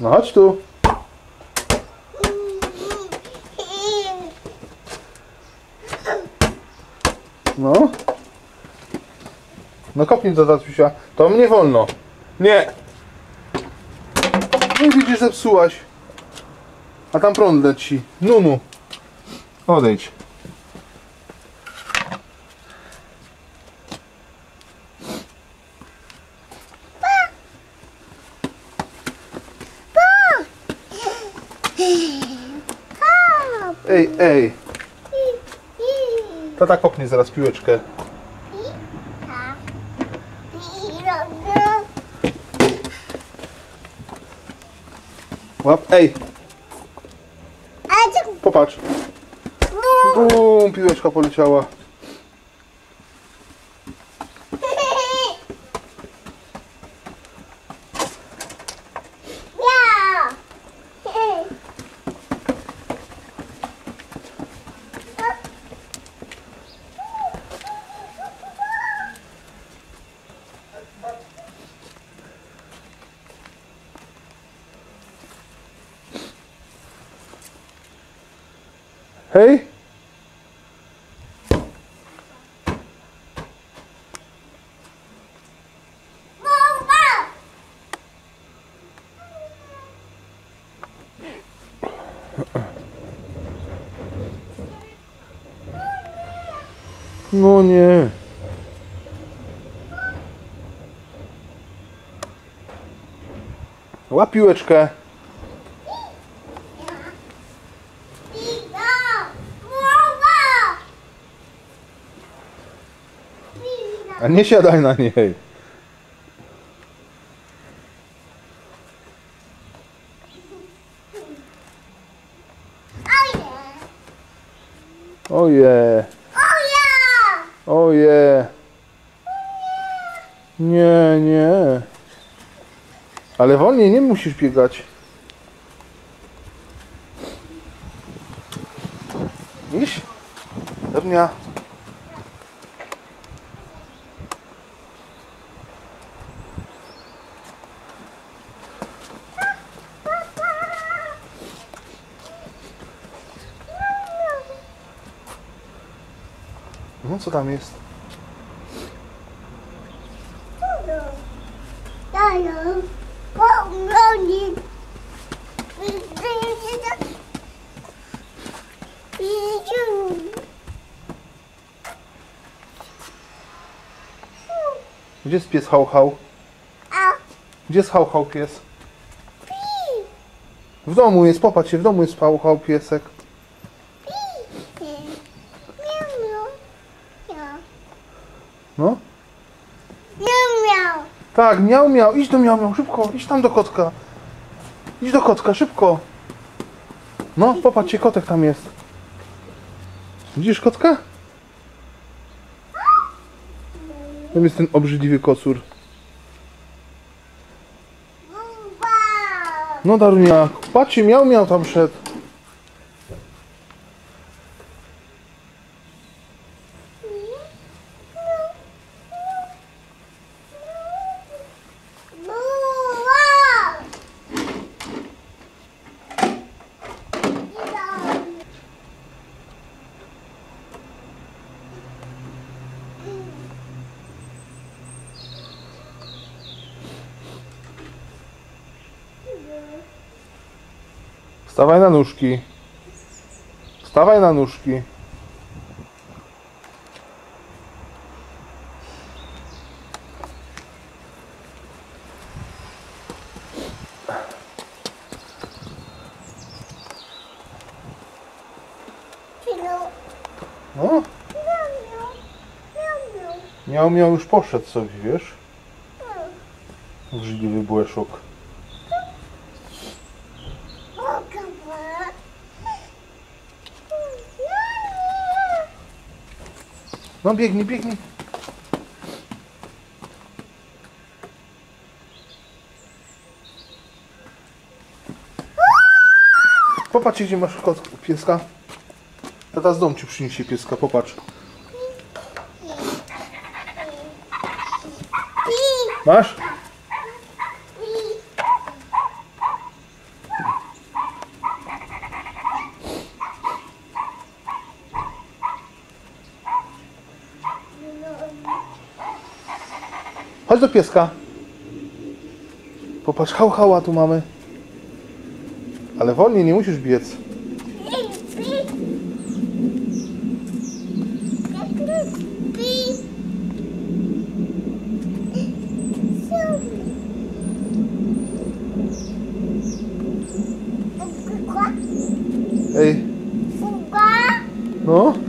No chodź tu. No. No kopnij do tatusia. To mnie wolno. Nie. No widzisz, zepsułaś. A tam prąd leci. Nunu. Odejdź. Ej, ej. Tata kopnie zaraz piłeczkę. Łap. Ej, popatrz. Bum, piłeczka poleciała. Hej. No nie. Łap piłeczkę. A nie siadaj na niej. Oje. Oje. Nie, nie. Ale wolniej nie musisz biegać. Iść? Pewnia. No co tam jest? Gdzie jest pies hał hał? Gdzie jest hał hał pies? W domu jest, popatrz w domu jest hał hał piesek. Tak, miał, miał, idź do miał, miał, szybko, idź tam do kotka. Idź do kotka, szybko. No, popatrzcie, kotek tam jest. Widzisz kotka? Tam jest ten obrzydliwy kocur. No Darunia, patrzcie, miał, miał tam szedł. Wstawaj na nóżki. Wstawaj na nóżki. No, miał, miał już poszedł sobie, wiesz? Obrzydliwy błeszuk. No biegnij, biegnij. Popatrz, gdzie masz kot, pieska. Tata z domu ci przyniesie pieska, popatrz. Masz? Chodź do pieska. Popatrz, hał, hała tu mamy. Ale wolniej, nie musisz biec. Ej. No?